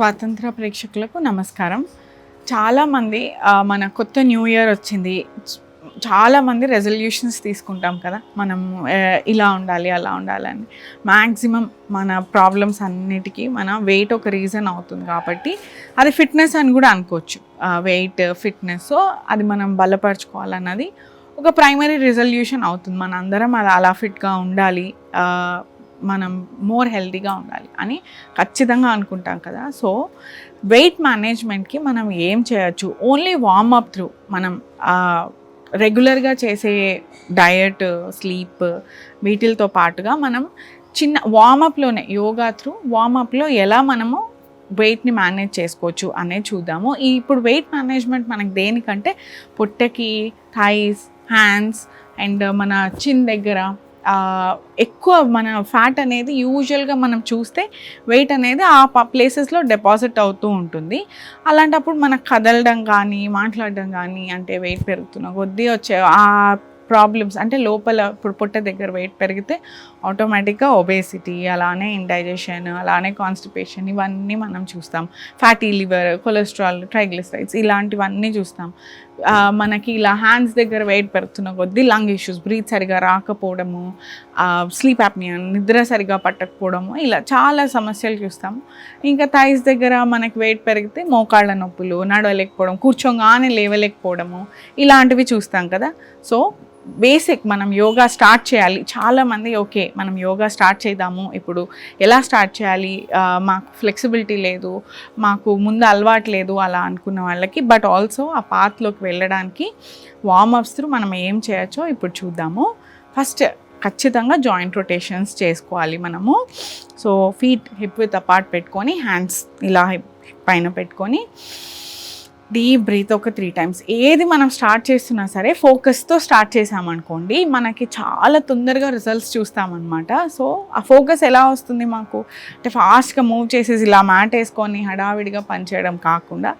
స్వాతంత్ర ప్రేక్షకులకు నమస్కారం. చాలామంది మన కొత్త న్యూ ఇయర్ వచ్చింది. చాలామంది రెజల్యూషన్స్ తీసుకుంటాం కదా. మనం ఇలా ఉండాలి అలా ఉండాలని మ్యాక్సిమం మన ప్రాబ్లమ్స్ అన్నిటికీ మన వెయిట్ ఒక రీజన్ అవుతుంది కాబట్టి అది ఫిట్నెస్ అని కూడా అనుకోవచ్చు. వెయిట్ ఫిట్నెస్ సో అది మనం బలపరచుకోవాలన్నది ఒక ప్రైమరీ రిజల్యూషన్ అవుతుంది. మన అందరం అది అలా ఫిట్గా ఉండాలి. మనం మోర్ హెల్దీగా ఉండాలి అని ఖచ్చితంగా అనుకుంటాం కదా. సో వెయిట్ మేనేజ్మెంట్కి మనం ఏం చేయొచ్చు? ఓన్లీ వార్మప్ త్రూ మనం రెగ్యులర్గా చేసే డయట్ స్లీప్ వీటితో పాటుగా మనం చిన్న వార్మప్లోనే యోగా త్రూ వార్మప్లో ఎలా మనము వెయిట్ని మేనేజ్ చేసుకోవచ్చు అనేది చూద్దాము. ఈ ఇప్పుడు వెయిట్ మేనేజ్మెంట్ మనకు దేనికంటే పొట్టకి థైస్ హ్యాండ్స్ అండ్ మన చిన్ దగ్గర ఎక్కువ మన ఫ్యాట్ అనేది యూజువల్గా మనం చూస్తే వెయిట్ అనేది ఆ ప్లేసెస్లో డిపాజిట్ అవుతూ ఉంటుంది. అలాంటప్పుడు మనకు కదలడం కానీ మాట్లాడడం కానీ అంటే వెయిట్ పెరుగుతున్న కొద్దీ వచ్చే ఆ ప్రాబ్లమ్స్ అంటే లోపల ఇప్పుడు పుట్ట దగ్గర వెయిట్ పెరిగితే ఆటోమేటిక్గా ఒబేసిటీ అలానే ఇండైజెషన్ అలానే కాన్స్టిపేషన్ ఇవన్నీ మనం చూస్తాం. ఫ్యాటీ లివర్ కొలెస్ట్రాల్ ట్రైగ్లిసరైడ్స్ ఇలాంటివన్నీ చూస్తాం. మనకి ఇలా హ్యాండ్స్ దగ్గర వెయిట్ పెరుగుతున్న కొద్దీ లంగ్ ఇష్యూస్ బ్రీత్ సరిగా రాకపోవడము స్లీప్ యాప్నియా నిద్ర సరిగా పట్టకపోవడము ఇలా చాలా సమస్యలు చూస్తాం. ఇంకా థైస్ దగ్గర మనకి వెయిట్ పెరిగితే మోకాళ్ళ నొప్పులు నడవలేకపోవడం కూర్చోగానే లేవలేకపోవడము ఇలాంటివి చూస్తాం కదా. సో బేసిక్ మనం యోగా స్టార్ట్ చేయాలి. చాలామంది ఓకే మనం యోగా స్టార్ట్ చేద్దాము. ఇప్పుడు ఎలా స్టార్ట్ చేయాలి? మాకు ఫ్లెక్సిబిలిటీ లేదు. మాకు ముందు అలవాటు లేదు అలా అనుకున్న వాళ్ళకి. బట్ ఆల్సో ఆ పాత్లోకి వెళ్ళడానికి వార్మప్స్ త్రూ మనం ఏం చేయొచ్చో ఇప్పుడు చూద్దాము. ఫస్ట్ ఖచ్చితంగా జాయింట్ రొటేషన్స్ చేసుకోవాలి మనము. So feet hip with apart పెట్టుకొని హ్యాండ్స్ ఇలా పైన పెట్టుకొని డీప్ బ్రీత్ ఒక త్రీ టైమ్స్. ఏది మనం స్టార్ట్ చేస్తున్నా సరే ఫోకస్తో స్టార్ట్ చేసామనుకోండి మనకి చాలా తొందరగా రిజల్ట్స్ చూస్తామన్నమాట. సో ఆ ఫోకస్ ఎలా వస్తుంది మాకు? అంటే ఫాస్ట్గా మూవ్ చేసేసి ఇలా మ్యాట్ వేసుకొని హడావిడిగా పనిచేయడం కాకుండా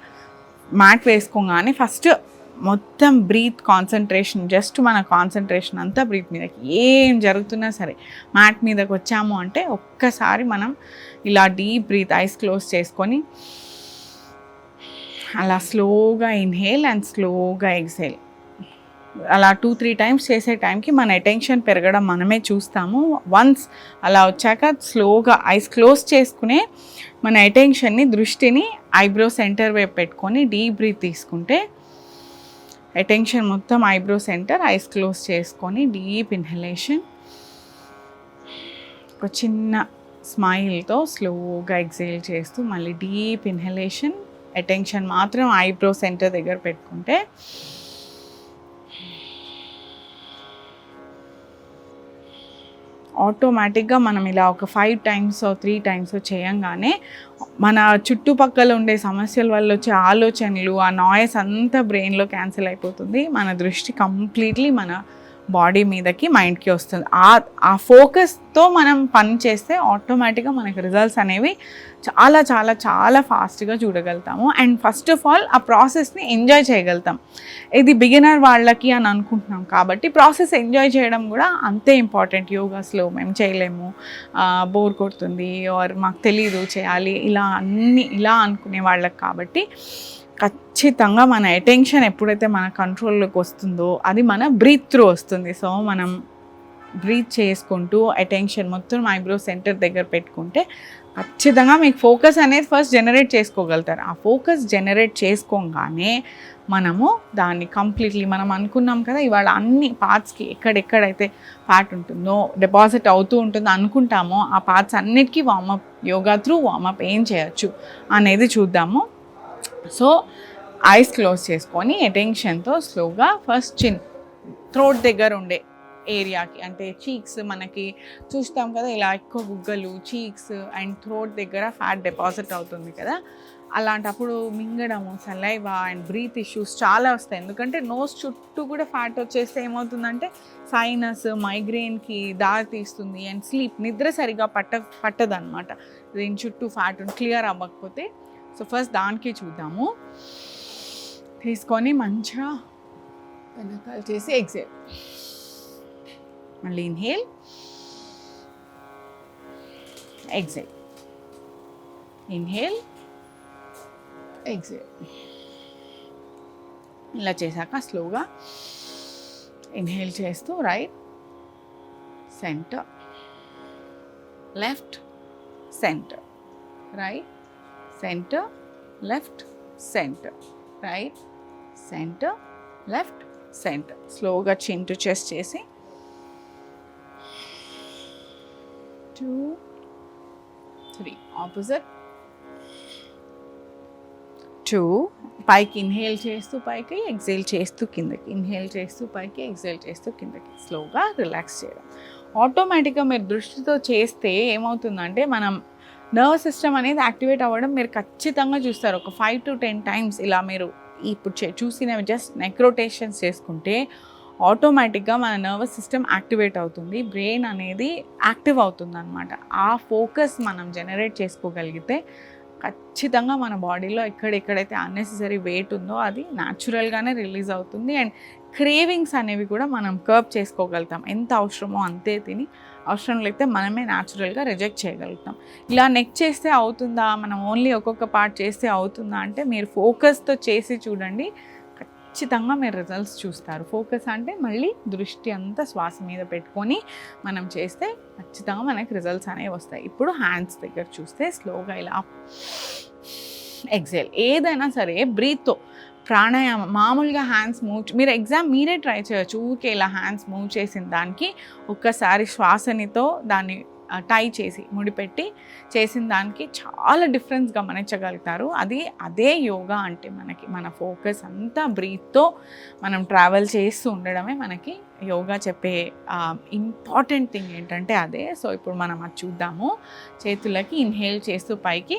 మ్యాట్ వేసుకోగానే ఫస్ట్ మొత్తం బ్రీత్ కాన్సన్ట్రేషన్ జస్ట్ మన కాన్సన్ట్రేషన్ అంతా బ్రీత్ మీదకి. ఏం జరుగుతున్నా సరే మ్యాట్ మీదకి వచ్చాము అంటే ఒక్కసారి మనం ఇలా డీప్ బ్రీత్ ఐస్ క్లోజ్ చేసుకొని అలా స్లోగా ఇన్హేల్ అండ్ స్లోగా ఎగ్జేల్. అలా టూ త్రీ టైమ్స్ చేసే టైంకి మన అటెన్షన్ పెరగడం మనమే చూస్తాము. వన్స్ అలా వచ్చాక స్లోగా ఐస్ క్లోజ్ చేసుకునే మన అటెన్షన్ని దృష్టిని ఐబ్రో సెంటర్ వైపు పెట్టుకొని డీప్ బ్రీత్ తీసుకుంటే అటెన్షన్ మొత్తం ఐబ్రో సెంటర్ ఐస్ క్లోజ్ చేసుకొని డీప్ ఇన్హలేషన్. ఒక చిన్న స్మైల్తో స్లోగా ఎగ్జైల్ చేస్తూ మళ్ళీ డీప్ ఇన్హలేషన్ అటెన్షన్ మాత్రం ఐబ్రో సెంటర్ దగ్గర పెట్టుకుంటే ఆటోమేటిక్గా మనం ఇలా ఒక ఫైవ్ టైమ్స్ త్రీ టైమ్స్ చేయంగానే మన చుట్టుపక్కల ఉండే సమస్యల వల్ల వచ్చే ఆలోచనలు ఆ నాయిస్ అంతా బ్రెయిన్లో క్యాన్సిల్ అయిపోతుంది. మన దృష్టి కంప్లీట్లీ మన బాడీ మీదకి మైండ్కి వస్తుంది. ఆ ఆ ఫోకస్తో మనం పని చేస్తే ఆటోమేటిక్గా మనకి రిజల్ట్స్ అనేవి చాలా చాలా చాలా ఫాస్ట్గా చూడగలుగుతాము. అండ్ ఫస్ట్ ఆఫ్ ఆల్ ఆ ప్రాసెస్ని ఎంజాయ్ చేయగలుగుతాం. ఇది బిగినర్ వాళ్ళకి అని అనుకుంటున్నాం కాబట్టి ప్రాసెస్ ఎంజాయ్ చేయడం కూడా అంతే ఇంపార్టెంట్. యోగాస్లో మేము చేయలేము. బోర్ కొడుతుంది ఆర్ మాకు తెలీదు చేయాలి ఇలా అన్ని ఇలా అనుకునే వాళ్ళకి కాబట్టి ఖచ్చితంగా మన అటెన్షన్ ఎప్పుడైతే మన కంట్రోల్లోకి వస్తుందో అది మన బ్రీత్ త్రూ వస్తుంది. సో మనం బ్రీత్ చేసుకుంటూ అటెన్షన్ మొత్తం ఐబ్రో సెంటర్ దగ్గర పెట్టుకుంటే ఖచ్చితంగా మీకు ఫోకస్ అనేది ఫస్ట్ జనరేట్ చేసుకోగలుగుతారు. ఆ ఫోకస్ జనరేట్ చేసుకోగానే మనము దాన్ని కంప్లీట్లీ మనం అనుకున్నాం కదా ఇవాళ అన్ని పార్ట్స్కి ఎక్కడెక్కడైతే ఫ్యాట్ ఉంటుందో డిపాజిట్ అవుతూ ఉంటుందో అనుకుంటామో ఆ పార్ట్స్ అన్నిటికీ వార్మప్ యోగా త్రూ వార్మప్ ఏం చేయొచ్చు అనేది చూద్దాము. సో ఐస్ క్లోజ్ చేసుకొని అటెన్షన్తో స్లోగా ఫస్ట్ చిన్ థ్రోట్ దగ్గర ఉండే ఏరియాకి అంటే చీక్స్ మనకి చూస్తాం కదా ఇలా ఎక్కువ గుగ్గలు చీక్స్ అండ్ థ్రోట్ దగ్గర ఫ్యాట్ డిపాజిట్ అవుతుంది కదా. అలాంటప్పుడు మింగడము సలైవా అండ్ బ్రీత్ ఇష్యూస్ చాలా వస్తాయి. ఎందుకంటే నోస్ చుట్టూ కూడా ఫ్యాట్ వచ్చేస్తే ఏమవుతుందంటే సైనస్ మైగ్రెయిన్కి దారి తీస్తుంది అండ్ స్లీప్ నిద్ర సరిగా పట్ట పట్టదనమాట దీని చుట్టూ ఫ్యాట్ క్లియర్ అవ్వకపోతే సో ఫస్ట్ దానికి చూద్దాము తీసుకొని మంచిగా వెనకాల చేసి ఎగ్జేల్ మళ్ళీ ఇన్హేల్ ఎగ్జేల్ ఇన్హేల్ ఎగ్జేల్ ఇలా చేశాక స్లోగా ఇన్హేల్ చేస్తూ right centre left centre right centre left centre right centre left centre స్లోగా చిన్ టు చెస్ట్ చేసి. Two three. ఆపోజిట్. టూ. పైకి ఇన్హేల్ చేస్తూ పైకి ఎగ్జేల్ చేస్తూ కిందకి. ఇన్హేల్ చేస్తూ పైకి ఎగ్జేల్ చేస్తూ కిందకి. స్లోగా రిలాక్స్ చేయడం. ఆటోమేటిక్గా మీరు దృష్టితో చేస్తే ఏమవుతుందంటే మనం నర్వ్ సిస్టమ్ అనేది యాక్టివేట్ అవ్వడం మీరు ఖచ్చితంగా చూస్తారు. ఒక ఫైవ్ టు టెన్ టైమ్స్ ఇలా మీరు ఇప్పుడు చే- చూసినవి జస్ట్ నెక్ రొటేషన్స్ చేసుకుంటే ఆటోమేటిక్గా మన నర్వస్ సిస్టమ్ యాక్టివేట్ అవుతుంది. బ్రెయిన్ అనేది యాక్టివ్ అవుతుంది అనమాట ఆ ఫోకస్ మనం జనరేట్ చేసుకోగలిగితే ఖచ్చితంగా మన బాడీలో ఎక్కడెక్కడైతే అన్నెసెసరీ వెయిట్ ఉందో అది న్యాచురల్గానే రిలీజ్ అవుతుంది. అండ్ క్రేవింగ్స్ అనేవి కూడా మనం కర్బ్ చేసుకోగలుగుతాం. ఎంత అవసరమో అంతే తిని అవసరం లేకపోతే మనమే న్యాచురల్గా రిజెక్ట్ చేయగలుగుతాం. ఇలా నెక్ చేస్తే అవుతుందా? మనం ఓన్లీ ఒక్కొక్క పార్ట్ చేస్తే అవుతుందా? అంటే మీరు ఫోకస్తో చేసి చూడండి ఖచ్చితంగా మీరు రిజల్ట్స్ చూస్తారు. ఫోకస్ అంటే మళ్ళీ దృష్టి అంతా శ్వాస మీద పెట్టుకొని మనం చేస్తే ఖచ్చితంగా మనకి రిజల్ట్స్ అనేవి వస్తాయి. ఇప్పుడు హ్యాండ్స్ దగ్గర చూస్తే స్లోగా ఇలా ఎగ్జైల్ ఏదైనా సరే బ్రీత్తో ప్రాణాయామం మామూలుగా హ్యాండ్స్ మూవ్ మీరు ఎగ్జామ్ మీరే ట్రై చేయొచ్చు. ఊరికే ఇలా హ్యాండ్స్ మూవ్ చేసిన దానికి ఒక్కసారి శ్వాసనితో దాన్ని టై చేసి ముడిపెట్టి చేసిన దానికి చాలా డిఫరెన్స్ గమనించగలుగుతారు. అది అదే యోగా అంటే మనకి మన ఫోకస్ అంతా బ్రీత్తో మనం ట్రావెల్ చేస్తూ ఉండడమే మనకి యోగా చెప్పే ఇంపార్టెంట్ థింగ్ ఏంటంటే అదే. సో ఇప్పుడు మనం అది చూద్దాము. చేతులకి ఇన్హేల్ చేస్తూ పైకి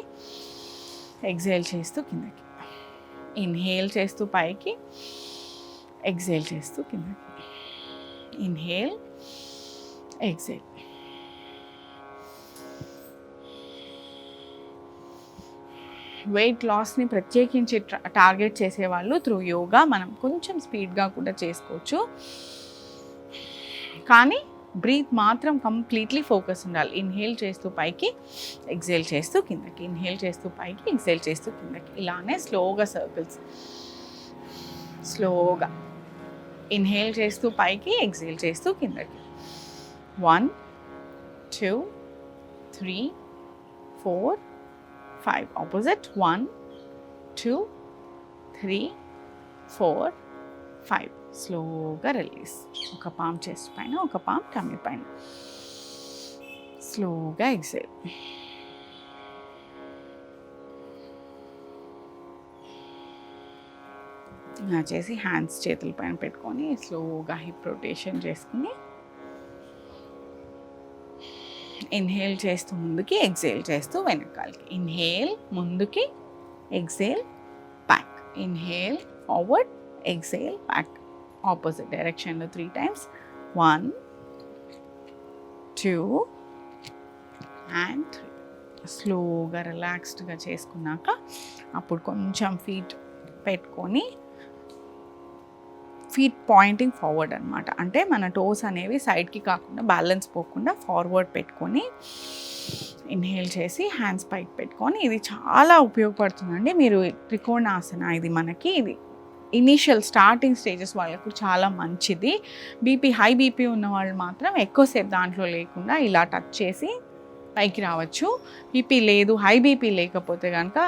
ఎగ్జేల్ చేస్తూ కిందకి. ఇన్హేల్ చేస్తూ పైకి. ఎగ్జేల్ చేస్తూ కిందకి. ఇన్హేల్ ఎగ్జేల్ వెయిట్ లాస్ని ప్రత్యేకించి టార్గెట్ చేసేవాళ్ళు త్రూ యోగా మనం కొంచెం స్పీడ్గా కూడా చేసుకోవచ్చు. కానీ బ్రీత్ మాత్రం కంప్లీట్లీ ఫోకస్ ఉండాలి. ఇన్హేల్ చేస్తూ పైకి ఎగ్జేల్ చేస్తూ కిందకి. ఇన్హేల్ చేస్తూ పైకి ఎగ్జేల్ చేస్తూ కిందకి. ఇలానే స్లోగా సర్కిల్స్. స్లోగా. ఇన్హేల్ చేస్తూ పైకి ఎగ్జేల్ చేస్తూ కిందకి. One two three four five. Opposite. One two three four five. స్లోగా రిలీజ్ ఒక పామ్ చెస్ట్ పైన ఒక పామ్ టమ్మీ పైన. స్లోగా ఎగ్జేల్ ఇలా చేసి హ్యాండ్స్ చేతుల పైన పెట్టుకొని స్లోగా హిప్ రొటేషన్ చేసుకుని ఇన్హేల్ చేస్తూ ముందుకి ఎగ్జేల్ చేస్తూ వెనకాలకి. ఇన్హేల్ ముందుకి exhale back inhale forward exhale back opposite డైరెక్షన్లో three times one two and three స్లోగా రిలాక్స్డ్గా చేసుకున్నాక అప్పుడు కొంచెం ఫీట్ పెట్టుకొని ఫీట్ పాయింటింగ్ ఫార్వర్డ్ అనమాట అంటే మన టోస్ అనేవి సైడ్కి కాకుండా బ్యాలెన్స్ పోకుండా ఫార్వర్డ్ పెట్టుకొని ఇన్హేల్ చేసి హ్యాండ్స్ పైకి పెట్టుకొని ఇది చాలా ఉపయోగపడుతుందండి. మీరు త్రికోణాసన ఇది మనకి ఇది ఇనీషియల్ స్టార్టింగ్ స్టేజెస్ వాళ్ళకు చాలా మంచిది. బీపీ హై బీపీ ఉన్న వాళ్ళు మాత్రం ఎక్కువసేపు దాంట్లో లేకుండా ఇలా టచ్ చేసి పైకి రావచ్చు. బీపీ లేదు హై బీపీ లేకపోతే కనుక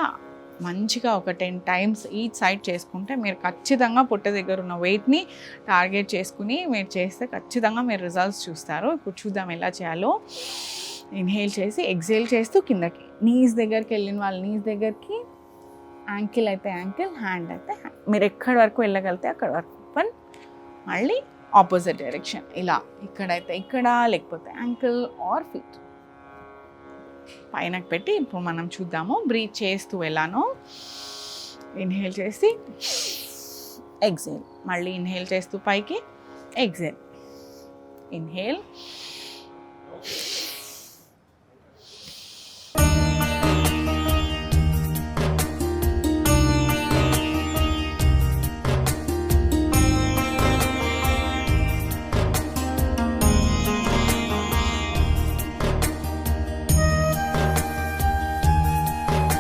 మంచిగా ఒక టెన్ టైమ్స్ ఈచ్ సైడ్ చేసుకుంటే మీరు ఖచ్చితంగా పుట్ట దగ్గర ఉన్న వెయిట్ని టార్గెట్ చేసుకుని మీరు చేస్తే ఖచ్చితంగా మీరు రిజల్ట్స్ చూస్తారు. ఇప్పుడు చూద్దాం ఎలా చేయాలో. ఇన్హేల్ చేసి ఎగ్జేల్ చేస్తూ కిందకి నీస్ దగ్గరికి వెళ్ళిన వాళ్ళ నీస్ దగ్గరికి యాంకిల్ అయితే యాంకిల్ హ్యాండ్ అయితే హ్యాండ్. మీరు ఎక్కడి వరకు వెళ్ళగలితే అక్కడ వరకు. ఓపెన్ మళ్ళీ ఆపోజిట్ డైరెక్షన్ ఇలా ఇక్కడైతే ఇక్కడ లేకపోతే యాంకిల్ ఆర్ ఫీట్ పైనకి పెట్టి ఇప్పుడు మనం చూద్దాము. బ్రీత్ చేస్తూ వెళ్ళాను. ఇన్హేల్ చేసి ఎగ్జేల్ మళ్ళీ ఇన్హేల్ చేస్తూ పైకి ఎగ్జేల్ ఇన్హేల్